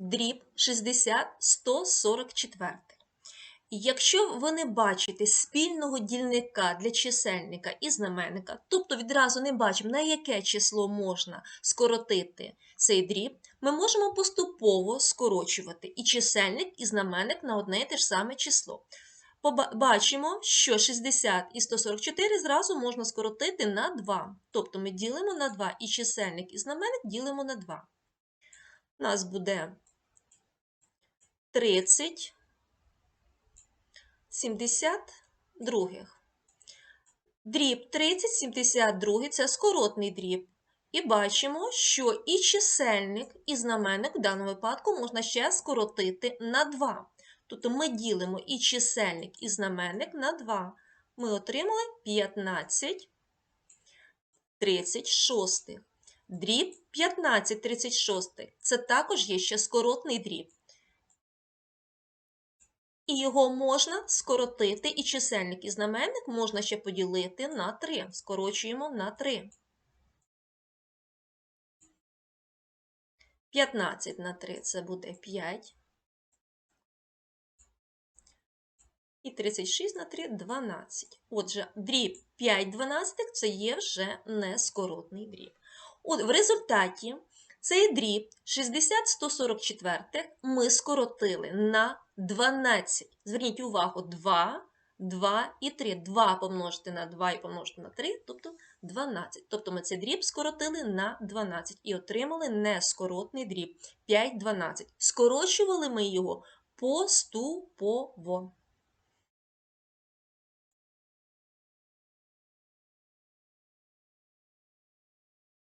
дріб 60 144. Якщо ви не бачите спільного дільника для чисельника і знаменника, тобто відразу не бачимо, на яке число можна скоротити цей дріб, ми можемо поступово скорочувати і чисельник, і знаменник на одне і те ж саме число. Бачимо, що 60 і 144 зразу можна скоротити на 2. Тобто ми ділимо на 2 і чисельник, і знаменник ділимо на 2. У нас буде 30 72. Дріб 30 72 – це скоротний дріб. І бачимо, що і чисельник, і знаменник в даному випадку можна ще скоротити на 2. Тобто ми ділимо і чисельник, і знаменник на 2. Ми отримали 15 36. Дріб 15 36 – це також є ще скоротний дріб. І його можна скоротити, і чисельник, і знаменник можна ще поділити на 3. Скорочуємо на 3. 15 на 3 це буде 5. І 36 на 3 – 12. Отже, дріб 5 дванадцятих – це є вже нескоротний дріб. От в результаті цей дріб 60 144 ми скоротили на 12. Зверніть увагу, 2, 2 і 3. 2 помножити на 2 і помножити на 3, тобто 12. Тобто ми цей дріб скоротили на 12 і отримали нескоротний дріб 5 12. Скорочували ми його поступово.